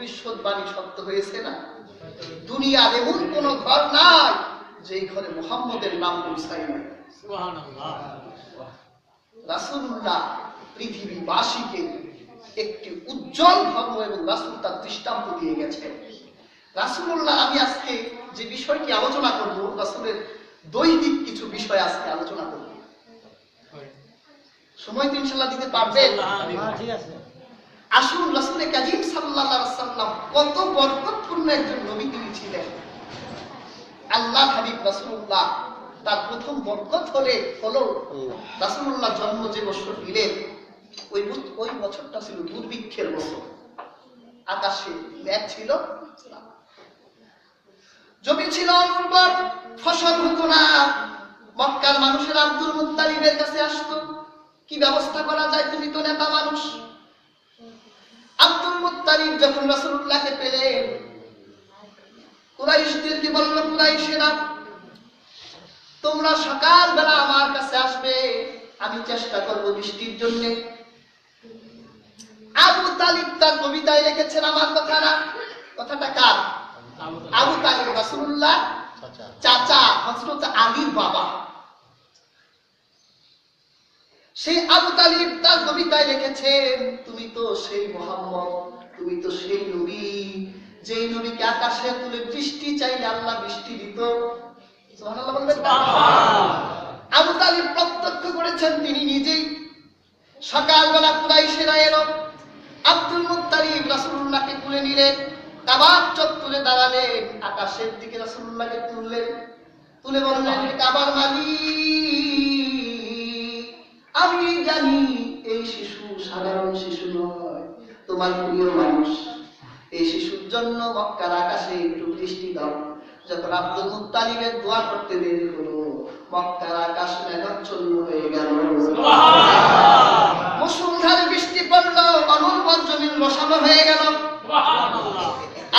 ভবিষ্যৎবাণী সত্য হয়েছে না? দুনিয়ার এমন কোন ঘর নাই যেই ঘরে মোহাম্মদের নাম পৌঁছায় নাই। রাসূলুল্লাহ পৃথিবীবাসীকে একটি উজ্জ্বল ধর্ম এবং রাসূল তার দৃষ্টান্ত দিয়ে গেছেন। রাসূলুল্লাহ আমি আজকে যে বিষয়টি আলোচনা করব রাসূলের দৈহিক কিছু বিষয় আজকে আলোচনা করব। সময় তো ইনশাল্লাহ দিতে পারবেন। হ্যাঁ, ঠিক আছে। আসুন রাসূলের কাজীম সাল্লাল্লাহু সাল্লাম কত বরকতপূর্ণ একজন নবী তিনি ছিলেন। আল্লাহ হাবিব রাসূলুল্লাহ তার প্রথম বরকত হলে, হলো রাসূলুল্লাহ জন্ম যে বছর নিলেন ওই ওই বছরটা ছিল দুর্ভিক্ষের বছর। আকাশে মেঘ ছিল। জমি ছিল অনুর্বর ফসল হতো না। মক্কার মানুষের আব্দুল মুত্তালিবের কাছে আসতো। কি ব্যবস্থা করা যায় তুমি তো নেতা মানুষ। আব্দুল মুত্তালিব যখন রাসূলুল্লাহকে পেলেন কুরাইশদেরকে বলল কুরাইশেরা তোমরা সকালবেলা আমার কাছে আসবে আমি চেষ্টা করব বৃষ্টির জন্য। আবু তালিব তার কবিতায় লিখেছেন আমার কথা না কথাটা কার? আবু তালিব। রাসূলুল্লাহ। চাচা হযরত আলীর বাবা। সেই আবু তালিব তার কবিতায় লিখেছেন তুমি তো সেই মোহাম্মদ তুমি তো সেই নবী। যেই নবীকে আকাশে তুলে বৃষ্টি চাইলে আল্লাহ বৃষ্টি দিত? আবু তালিব প্রত্যক্ষ করেছেন তিনি নিজেই। সকালবেলা কুরাইশেরা এলো। আব্দুল মুত্তালিব রাসূলুল্লাহকে তুলে নিলেন। কাবার চোখ তুলে দাঁড়ালেন। আকাশের দিকে রাসূলুল্লাহকে তুললেন। তুলে বললেন কাবার মালিক আমি জানি এই শিশু সাধারণ শিশু নয় তোমার প্রিয় মানুষ। এই শিশুর জন্য মক্কার আকাশে একটু বৃষ্টি দাও। যখন আব্দুল মুত্তালিবের দোয়া করতে দেরি হলো। মক্কার আকাশ মেঘাচ্ছন্ন হয়ে গেল। মুসুলধারে বৃষ্টি পড়ল অনুর্বর জমিন রসালো হয়ে গেল।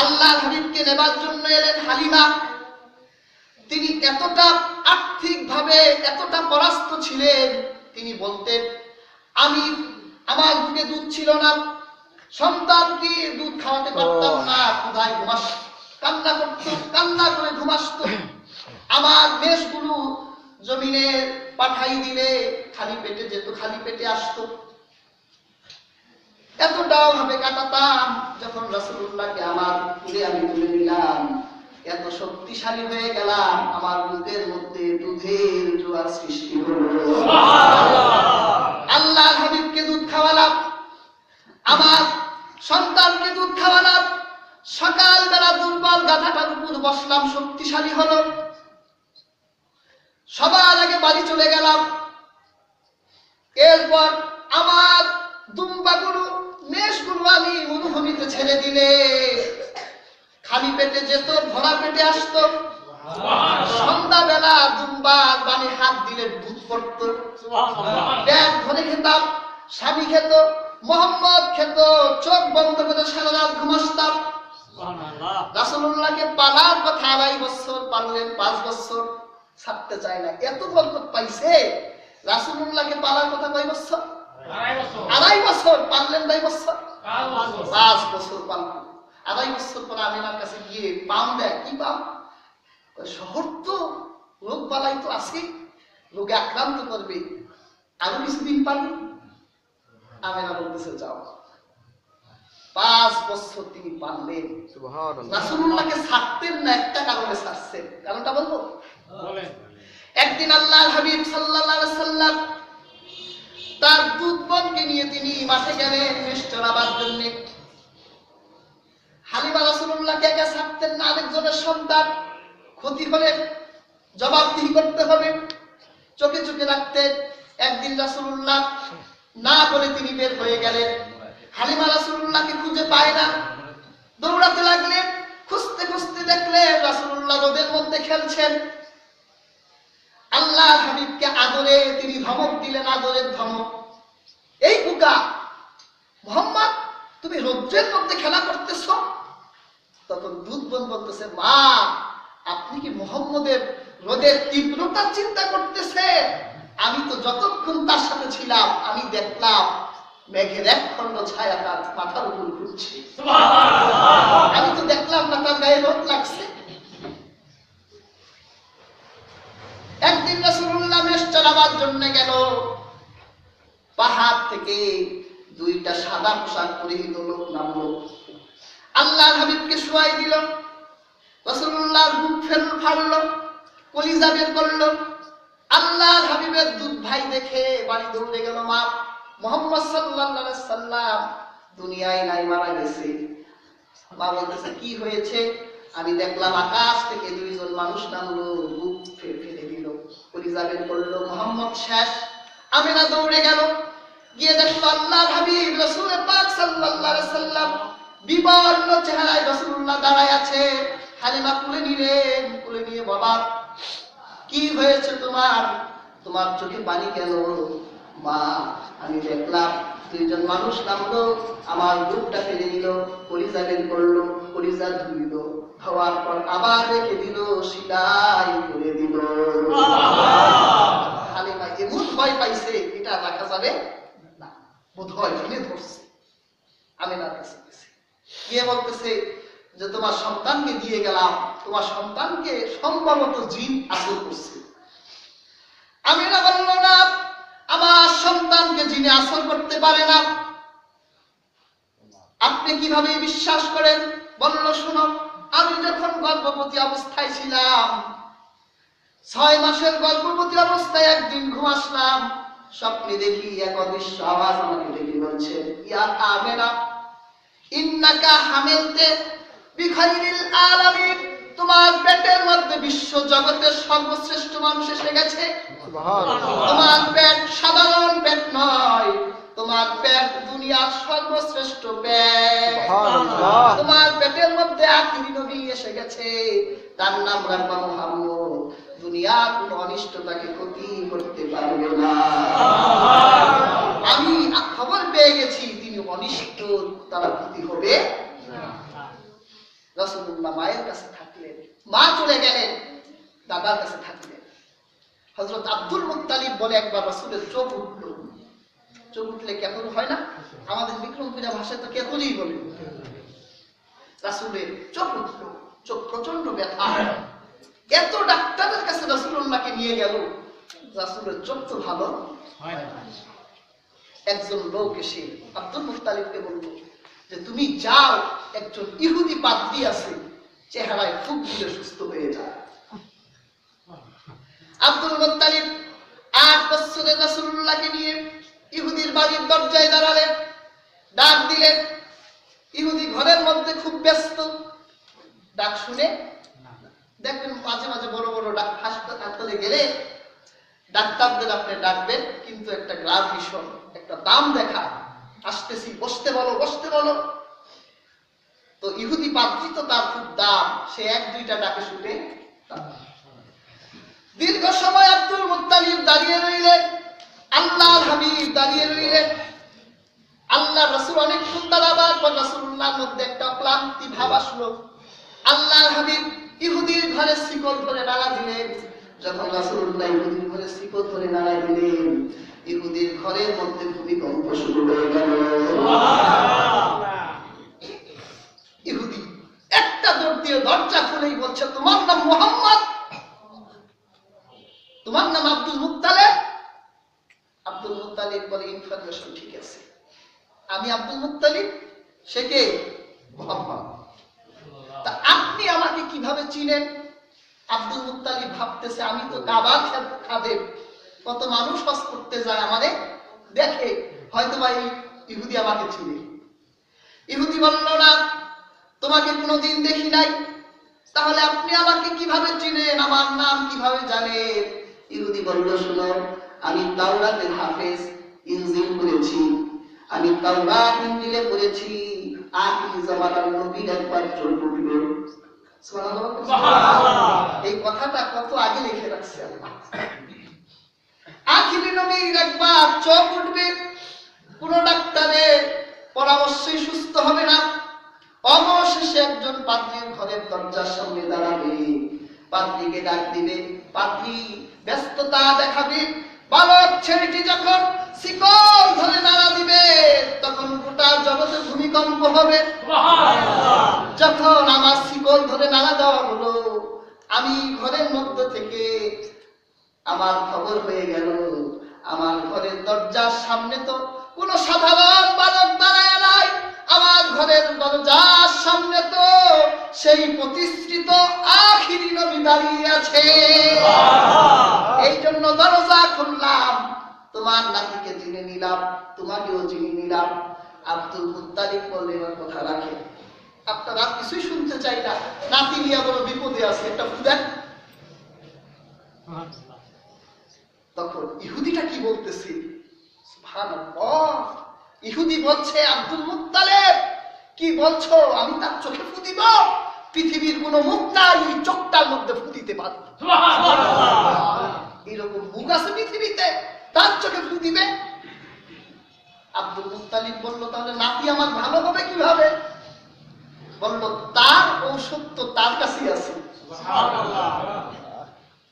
আল্লাহ হাবিবকে নেবার জন্য এলেন হালিমা। তিনি এতটা আর্থিক ভাবে এতটা পরাস্ত ছিলেন তিনি বলতেন আমি আমার বুকে দুধ ছিল না সন্তানকে দুধ খাওয়াতে পারতাম না ক্ষুধায় ঘুমাস কান্না করত কান্না করে ঘুমাসত। আমার মেষগুলো জমিনে পাঠাই দিলে খালি পেটে যেত খালি পেটে আসতো। এতটাও ভাবে কাটাতাম যখন রসুল্লাহকে আমার তুলে আমি তুলে নিলাম। এত শক্তিশালী হয়ে গেলাম আমার বুকের মধ্যে দুধের জোয়ার সৃষ্টি হলো আল্লাহ হাবিবকে দুধ খাওয়ালাম আমার সন্তানকে দুধ খাওয়ালাম সকালবেলা দুর্বল গাধাটার উপর বসলাম শক্তিশালী হলো সবার আগে বাড়ি চলে গেলাম এরপর আমার দুম্বাগুলো মেষগুলো আমি মরুভূমিতে ছেড়ে দিলে খালি পেটে যেত ভরা পেটে আসতো সন্ধ্যাবেলা দুম্বা বানি হাত দিলে দুধ পড়তো ব্যাগ ধরে খেতাম স্বামী খেত মোহাম্মদ খেত চোখ বন্ধ করে সারা রাত ঘুমাসতাম। রাসূলুল্লাহকে পালার কথা আড়াই বছর পাললেন পাঁচ বছর ছাড়তে চায় না। এত বরকত পাইছে? রাসূলুল্লাহকে পালার কথা কয় বছর? আড়াই বছর। বছর পাঁচ বছর। আড়াই বছর পরে আমিনার কাছে গিয়ে পাম দেয়। কি পাম? শহর তো রোগ বালাই তো আছে রোগে আক্রান্ত করবে। আরও কিছুদিন পারবে? আমিনা বলতেছে যাও। পাঁচ বছর তিনি পারলেন রাসূলুল্লাহকে ছাড়তেন না একটা কারণে ছাড়ছেন কারণটা বলব? একদিন আল্লাহ হাবিব সাল্লাল্লাহু আলাইহি সাল্লাম তার দুধ বোনকে নিয়ে তিনি মাঠে গেলেন মেষ চড়াবার জন্য। হালিমা রাসূলুল্লাহকে একা ছাড়তেন না আরেকজনের সন্তান। ক্ষতি হলে জবাবদিহি করতে হবে। চোখে চোখে রাখতেন। একদিন রাসূলুল্লাহ না বলে তিনি বের হয়ে গেলেন। হালিমা রাসূলুল্লাহকে খুঁজে পায় না। দৌড়াতে লাগলেন খুঁজতে খুঁজতে দেখলেন রাসূলুল্লাহ রোদের মধ্যে খেলছেন। আল্লাহ হাবিবকে আদরে, তিনি ধমক দিলেন, আদরের ধমক। এই বুকা মোহাম্মদ, তুমি রৌদ্রের মধ্যে খেলা করতেছ? তখন দুধ বোন বলতেছে, মা, আপনি কি মোহাম্মদের রোদের তীব্রতা চিন্তা করতেছে আমি তো যতক্ষণ তার সাথে ছিলাম, আমি দেখলাম মেঘের এক খন্ড ছায়া তার মাথার উপর ঘুরছে। আমি তো দেখলাম না তার গায়ে রোদ লাগছে। একদিন রসুল্লাহ মেশ চালাবার জন্য গেল। পাহাড় থেকে দুইটা সাদা পোশাক পরিহিত লোক নামল। আল্লাহর হাবিবকে শুয়াই দিল। রসুল্লাহর বুক ফেল ফাড়ল কলিজা বের করল। আল্লাহর হাবিবের দুধ ভাই দেখে বাড়ি দৌড়ে গেল মা মোহাম্মদ সাল্লাল্লাহু সাল্লাম দুনিয়ায় নাই, মারা গেছে। মা বলতেছে, কি হয়েছে? আমি দেখলাম আকাশ থেকে দুইজন মানুষ নামলো, বুক ফেলে দিল, কলিজা বের করল, মোহাম্মদ, শেষ। আমিনা দৌড়ে গেল। গিয়ে দেখল আল্লাহ হাবিব রসুল পাক সাল্লাল্লাহু সাল্লাম বিবর্ণ চেহারায় রসুল্লাহ দাঁড়ায় আছে। হালিমা কুলে নিলেন কুলে নিয়ে বাবা কি হয়েছে তোমার? তোমার চোখে পানি কেন? মা আমি দেখলাম দুইজন মানুষ নামলো আমার বুকটা ফেলে দিল পরিজা বের করল পরিজা ধুইল ধোয়ার পর আবার রেখে দিল সিলাই করে দিল। এমন ভয় পাইছে এটা রাখা যাবে? না বোধ হয় টেনে ধরছে। আমি না কাছে গেছি। গিয়ে বলতেছে যে তোমার সন্তানকে দিয়ে গেলাম। তোমার সন্তানকে সম্ভবত জিন আসর করছে আমি না বলল না আমার জিনে আসর করতে পারে না। আপনি কীভাবে বিশ্বাস করেন? বলল, শুনো, আমি যখন গর্ভবতী অবস্থায় ছিলাম, ছয় মাসের গর্ভবতী অবস্থায় একদিন ঘুমাসলাম স্বপ্নে দেখি এক অদৃশ্য আওয়াজ আমাকে ডেকে বলছে, ইয়া আমেনা, ইন্নাকা হামিলতে বিখাইরিল আলামিন। তোমার পেটের মধ্যে বিশ্ব জগতের সর্বশ্রেষ্ঠ মানুষ এসে গেছে। তোমার পেট সাধারণ পেট নয় তোমার পেট দুনিয়ার সর্বশ্রেষ্ঠ পেট। তোমার পেটের মধ্যে আখিরি নবী এসে গেছে তার নাম রাখবা মোহাম্মদ। দুনিয়ার কোন অনিষ্ট তাকে ক্ষতি করতে পারবে না। আমি খবর পেয়ে গেছি তিনি অনিষ্ট তারা ক্ষতি হবে রসুল্লাহ মায়ের কাছে থাকলেন মা চলে গেলেন দাদার কাছে থাকলেন। হজরত আব্দুল মুক্তালিব বলে একবার রসুলের চোখ উঠল। চোখ উঠলে কেতন হয় না? আমাদের বিক্রমপুরা ভাষায় তো কেতনই বলে। রাসুলের চোখ উঠল চোখ প্রচণ্ড ব্যথা। এত ডাক্তারের কাছে রসুল্লাহকে নিয়ে গেল রাসুলের চোখ তো ভালো। একজন লোক এসে আব্দুল মুক্তালিবকে বলল যে তুমি যাও একজন ইহুদি পাদ্রী আছে, চেহারায় খুব দিলে সুস্থ হয়ে যায়। আব্দুল মুত্তালিব আট বছরের রাসূলুল্লাহকে নিয়ে ইহুদির বাড়ির দরজায় দাঁড়ালেন ডাক দিলেন ইহুদি ঘরের মধ্যে খুব ব্যস্ত। ডাক শুনে দেখবেন মাঝে মাঝে বড় বড় ডাক হাসপাতালে গেলে ডাক্তারদের আপনি ডাকবেন, কিন্তু একটা গ্রাম ভীষণ একটা দাম দেখা আসতেছি, বসতে বলো বসতে বলো। তো ইহুদি পাত্রী তো তার খুব দাম, সে এক, দুইটা ডাকে শুনে দীর্ঘ সময় আব্দুল মুত্তালিব দাঁড়িয়ে রইলেন। আল্লাহ হাবিব দাঁড়িয়ে রইলেন। আল্লাহ রসুল অনেকক্ষণ দাঁড়াবার পর রসুল্লাহর মধ্যে একটা ক্লান্তি ভাব আসলো। আল্লাহ হাবিব ইহুদির ঘরে শিকল ধরে নাড়া দিলেন। যখন রাসূলুল্লাহ ইহুদির ঘরে শিকল ধরে নাড়া দিলেন, ইহুদির ঘরের মধ্যে ভূমিকম্প শুরু হয়ে গেল ইহুদি একটা দৌড় দিয়ে দরজা খুলেই বলছে তোমার নাম মোহাম্মদ তোমার নাম আব্দুল মুত্তালেব আব্দুল মুত্তালিব বলে ইনফরমেশন ঠিক আছে আমি আব্দুল মুত্তালিব সে কে মোহাম্মদ তা আপনি আমাকে কীভাবে চিনেন আব্দুল মুত্তালিব ভাবতেছে আমি তো কাবা খাদেম কত মানুষ হজ করতে যায় আমারে দেখে হয়তো ভাই ইহুদি আমাকে চিনে বলল না তোমাকে কোনোদিন দেখি নাই। তাহলে আপনি আমাকে কীভাবে চিনেন? আমার নাম কীভাবে জানেন? ইহুদি বলল শুনো আমি তাওরাতের হাফেজ ইনজিল পড়েছি আমি তাওরাত ইনজিলে পড়েছি আখির জামানার নবীর একবার চোখ উঠবে এই কথাটা কত আগে লিখে রাখছে আল্লাহ। আখিরি নবীর একবার চোখ উঠবে কোন ডাক্তারের পরামর্শে সুস্থ হবে না। অবশেষে একজন পাত্রীর ঘরের দরজার সামনে দাঁড়াবে। পাত্রীকে ডাক দিবে পাত্রী ব্যস্ততা দেখাবে। বালক ছেলেটি যখন শিকল ধরে নাড়া দিবে, তখন গোটা জগতে ভূমিকম্প হবে। যখন আমার শিকল ধরে নাড়া দেওয়া হলো, আমি ঘরের মধ্যে থেকে আমার খবর হয়ে গেল। আমার ঘরের দরজার সামনে তো কোনো সাধারণ বালক দাঁড়ায় নাই। আমার ঘরের দরজার সামনে তো সেই প্রতিষ্ঠিত আখিরি নবী দাঁড়িয়ে আছে। এই জন্য দরজা খুললাম। তোমার নাতিকে চিনে নিলাম তোমাকেও চিনে নিলাম। আব্দুল মুত্তালিব বললে এবার কথা রাখে। আপনারা কিছুই শুনতে চাই না। নাতি নিয়ে বড় বিপদে আছে একটা ফুদেন তখন ইহুদিটা কি বলতেছে? ইহুদি বলছে আব্দুল মুত্তালেব কি বলছো? আমি তার চোখে ফু দিব। পৃথিবীর কোন মুক্তা এই চোখটার মধ্যে ফু দিতে পারে এরকম মুখ আছে পৃথিবীতে তার চোখে ফু দিবে। আব্দুল মুত্তালিব বলল তাহলে নাতি আমার ভালো হবে কীভাবে? বলল তার ঔষধ তো তার কাছেই আছে।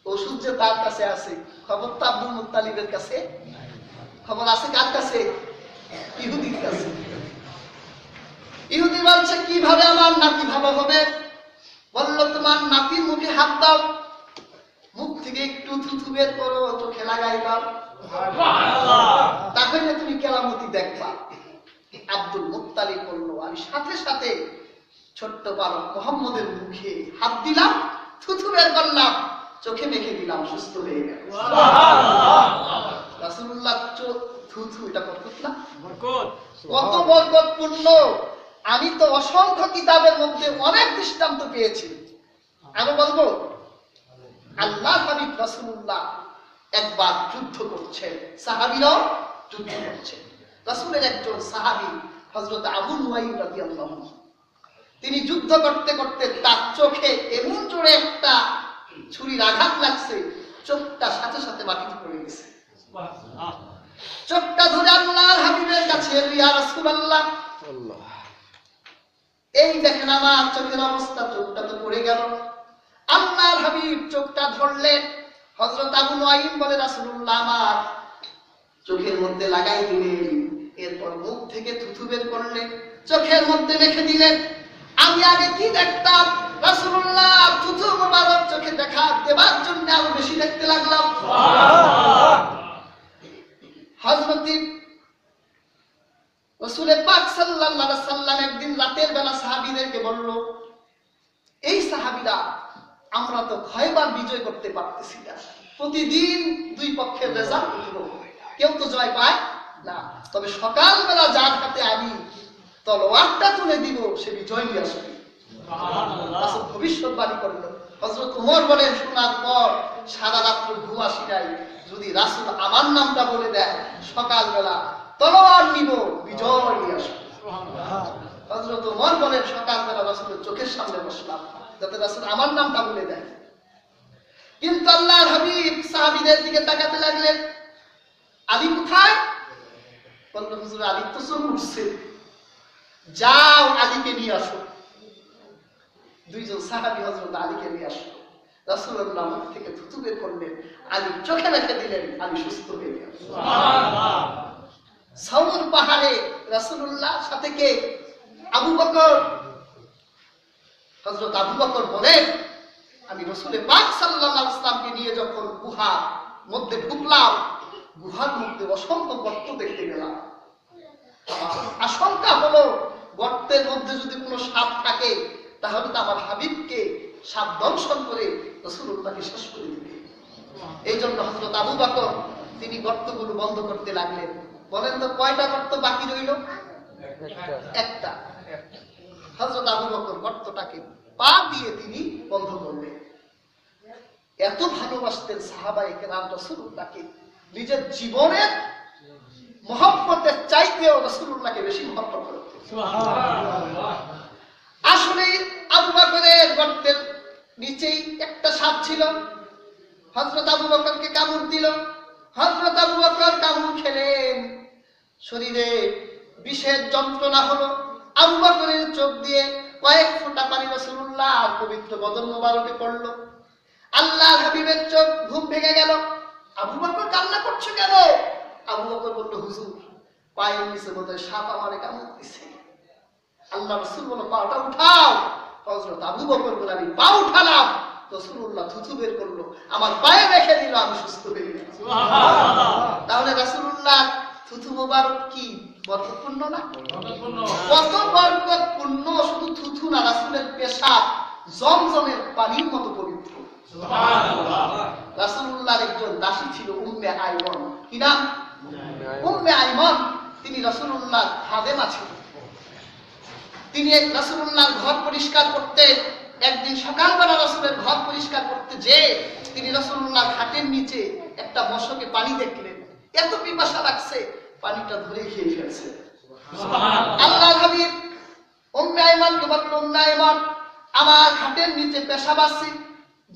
ওষুধ যে তার কাছে আছে খবর তো আব্দুল মুত্তালিবের কাছে খবর আছে কার কাছে? ইহুদির কাছে। ইহুদি বলছে কীভাবে আমার নাতি ভালো হবে? বলল তোমার নাতির মুখে হাত দাও। মুখ থেকে একটু থুথু বের করো চোখে লাগাই দাও। তাহলে তুমি কেরামতি দেখবা। আব্দুল মুত্তালিব বলল আমি সাথে সাথে ছোট্ট বালক মোহাম্মদের মুখে হাত দিলাম থুথু বের করলাম চোখে মেখে দিলাম সুস্থ হয়ে গেল। রাসূলুল্লাহ চো- থুথু এটা বরকত না? কত বরকতপূর্ণ। আমি তো অসংখ্য কিতাবের মধ্যে অনেক দৃষ্টান্ত পেয়েছি। আমি বলব আল্লাহ হাবিব রাসূলুল্লাহ একবার যুদ্ধ করছেন। সাহাবীরাও যুদ্ধ করছেন। রাসূলের একজন সাহাবী হযরত আবু নুয়াইম রাদিয়াল্লাহু আনহু তিনি যুদ্ধ করতে করতে তার চোখে এমন জোরে একটা ছুরির আঘাত লাগছে চোখটা সাথে সাথে মাটিতে পড়ে গেছে চোখটা ধরে আল্লাহর হাবিবের কাছে ইয়া রাসূলুল্লাহ। এই দেখেন আমার চোখের অবস্থা চোখটা তো পড়ে গেল। আল্লাহর হাবিব চোখটা ধরলেন। হযরত আবু নুআইম বলে রাসূলুল্লাহ আমার চোখের মধ্যে লাগাই দিলেন। এরপর মুখ থেকে থুথু বের করলেন চোখের মধ্যে রেখে দিলেন। আমি আগে কি দেখতাম? রাসূলুল্লাহ থুথু মোবারক চোখে দেখা দেবার জন্য আরও বেশি দেখতে লাগলাম। হযরতি রসুলে পাক সাল্লাল্লাহু সাল্লাম একদিন রাতের বেলা সাহাবীদেরকে বলল এই সাহাবীরা আমরা তো খয়বার বিজয় করতে পারতেছি না। প্রতিদিন দুই পক্ষের রেজাল্ট কেউ তো জয় পায় না। তবে সকালবেলা যার হাতে আমি তলোয়ারটা তুলে দিব সে বিজয় নিয়ে আসবে। ভবিষ্যৎবাণী করল হযরত উমর বলেন শোনার পর সারা রাত্র ঘুম আসি নাই। যদি রাসূল আমার নামটা বলে দেয়, সকালবেলা তলোয়ার নিব, বিজয় নিয়ে আসব। উমর বলেন, সকালবেলা রাসূলের চোখের সামনে বসলাম, যাতে রাসূল আমার নামটা বলে দেয়। কিন্তু আল্লাহর হাবিব সাহাবীদের দিকে তাকাতে লাগলেন, আলী কোথায়? বলল, হুজুর, আলী তো চোখ উঠছে যাও আলীকে নিয়ে আসো। দুইজন সাহাবি হজরত আলীকে নিয়ে আসলো। রাসূলুল্লাহ মুখ থেকে থুতু বের করলেন আলী চোখে রেখে দিলেন আলী সুস্থ হয়ে গেল। সাউর পাহাড়ে রাসূলুল্লাহ সাথে কে? আবু বকর। হযরত আবু বকর বলেন আমি রসুলের পাক সাল্লাল্লাহু আলাইহি ওয়াসাল্লামকে নিয়ে যখন গুহা মধ্যে ঢুকলাম গুহার মধ্যে অসংখ্য গর্ত দেখতে গেলাম আশঙ্কা হলো গর্তের মধ্যে যদি কোনো সাপ থাকে তাহলে তো আমার হাবিবকে সাপ দংশন করে রসুল্লাহকে শেষ করে দিবে। এই জন্য হজরত আবু বকর তিনি গর্তগুলো বন্ধ করতে লাগলেন। বলেন তো কয়টা গর্ত বাকি রইল? একটা। হজরত আবু বকর গর্তটাকে পা দিয়ে তিনি বন্ধ করলেন। এত ভালোবাসতেন সাহাবাই কেরাম রসুল্লাহকে নিজের জীবনের মহব্বতের চাইতেও রসুল্লাহকে বেশি মহব্বত করতেন। আসলে আবু বাকরের গর্তের নিচেই একটা সাপ ছিল। হজরত আবু বকরকে কামড় দিল। হজরত আবু বকর কামড় খেলেন। শরীরে বিষের যন্ত্রণা হলো। আবু বকরের চোখ দিয়ে কয়েক ফোঁটা পানি রসুল্লাহ পবিত্র বদন মোবারকে পড়ল। আল্লাহ হাবিবের চোখ ঘুম ভেঙে গেল। আবু বকর কান্না করছ কেন? আবু বকর বলল, হুজুর, পায়ের নিচে বোধহয় সাপ আমারে কামড় দিছে। আল্লাহ রসুল বলো পাটা উঠাও। হজরত আবু বকর বলে আমি পা উঠালাম রসুল্লাহ থুথু বের করল আমার পায়ে রেখে দিল আমি সুস্থ হয়ে গেলাম। তাহলে রাসূলুল্লাহ থুথু মোবারক কি বরকতপূর্ণ না? কত বরকতপূর্ণ শুধু থুথু না রাসূলের পেশাব জমজমের পানির মতো পবিত্র। রাসূলুল্লাহর একজন দাসী ছিল উম্মে আইমন। কি নাম? উম্মে আইমন। তিনি রাসূলুল্লাহ খাদেমা ছিলেন। তিনি রাসূলুল্লাহর ঘর পরিষ্কার করতে একদিন সকালবেলা রাসূলের ঘর পরিষ্কার করতে যে তিনি রাসূলুল্লাহ খাটের নিচে একটা মশকে পানি দেখলেন। এত পিপাসা লাগছে পানিটা ধরে খেয়ে ফেলছে। আল্লাহ হাবিব বলল আমার খাটের নিচে পেশাব আছে।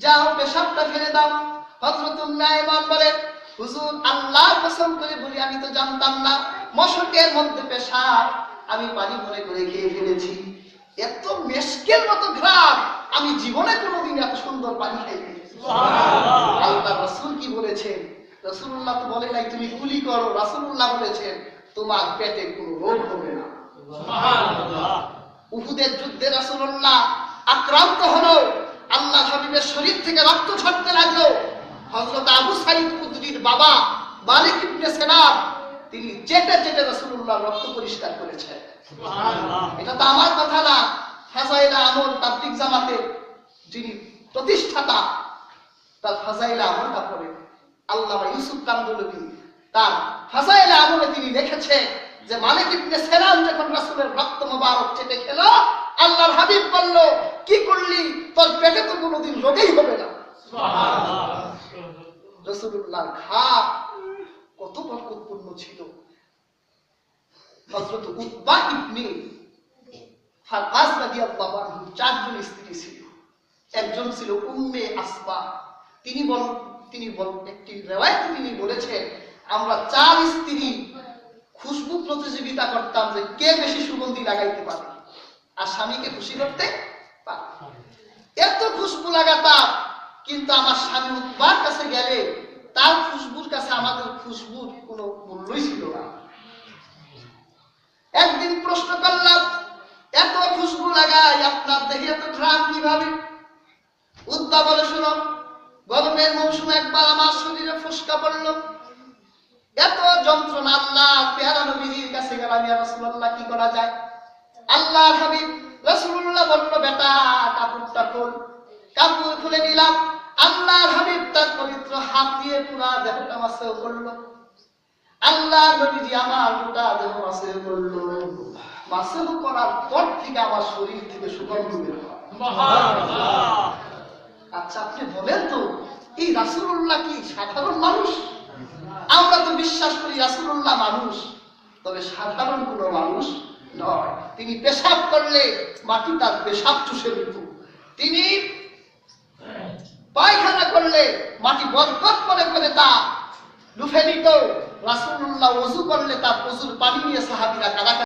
যাও পেশাবটা ফেলে দাও। হযরত উম্মে বলে হুজুর আল্লাহ কসম করে বলি আমি তো জানতাম না। মশকের মধ্যে পেশাব আমি পানি ভরে করে খেয়ে ফেলেছি। এত মেশকের মতো ঘ্রাণ আমি জীবনে কোনোদিন এত সুন্দর পানি খাইনি আল্লাহ রাসূল কি বলেছেন? রাসূলুল্লাহ তো বলে নাই তুমি কুলি করো। রাসূলুল্লাহ বলেছেন তোমার পেটে কোনো রোগ হবে না। উহুদের যুদ্ধে রাসূলুল্লাহ আক্রান্ত হলো। আল্লাহ হাবিবের শরীর থেকে রক্ত ঝরতে লাগল। হযরত আবু সাইদ খুদরির বাবা মালিক ইবনে সিনান তিনি চেটে চেটে রাসূলুল্লাহ রক্ত পরিষ্কার করেছেন। এটা তো আমার কথা না। ফাজাইলা আমল তাবলিগ জামাতের যিনি প্রতিষ্ঠাতা তার ফাজাইলা আমলটা পড়ে আল্লামা ইউসুফ কান্দুলবি তার ফাজাইলা আমলে তিনি লিখেছে যে মালিক ইবনে সেলাম যখন রাসূলের রক্ত মোবারক চেটে খেলো আল্লাহর হাবিব বলল কি করলি? তোর পেটে তো কোনোদিন রোগেই হবে না। রাসূলুল্লাহর ঘা কত বরকতপূর্ণ ছিল। হযরত উতবা ইবনে ফারকাস রাদিয়াল্লাহু আনহু চারজন স্ত্রী ছিল। একজন ছিল উম্মে আসমা তিনি বল তিনি বল, একটি রেওয়ায়তে তিনি বলেছেন, আমরা চার স্ত্রী খুশবু প্রতিযোগিতা করতাম যে কে বেশি সুগন্ধি লাগাইতে পারে আর স্বামীকে খুশি করতে পারে এত খুশবু লাগাতাম, কিন্তু আমার স্বামী উৎবার কাছে গেলে তার খুশবুর কাছে আমাদের খুশবুর কোনো মূল্যই ছিল না। একদিন প্রশ্ন করলাম, এত খুশবু লাগাই আপনার দেহে এত ঘ্রাম কীভাবে? উদ্বা বলে, শুনো, গরমের মৌসুমে একবার আমার শরীরে ফুসকা পড়ল। এত যন্ত্রণা আল্লাহ, পেয়ারা নবীজির কাছে গেলাম, ইয়া কি করা যায়? আল্লাহ হাবিব রাসূলুল্লাহ বলল, বেটা, কাপড়টা খোল। কাপড় খুলে নিলাম। আল্লাহ হাবিব তার পবিত্র হাত দিয়ে পুরা দেহটা মাসে করল। আল্লাহ নবীজি আমার গোটা দেহ মাসে করল। মাসে করার পর থেকে আমার শরীর থেকে সুগন্ধ বের হয়। আচ্ছা আপনি বলেন তো এই রাসূলুল্লাহ কি সাধারণ মানুষ? আমরা তো বিশ্বাস করি রাসূলুল্লাহ মানুষ তবে সাধারণ কোনো মানুষ নয়। তিনি পেশাব করলে মাটি তার পেশাব চুষে নিত। তিনি পায়খানা করলে মাটি বরকত করে করে তা। লুফে নিত রাসুল্লাহ উজু করলে তা প্রচুর পানি নিয়ে সাহাবিরা কাদা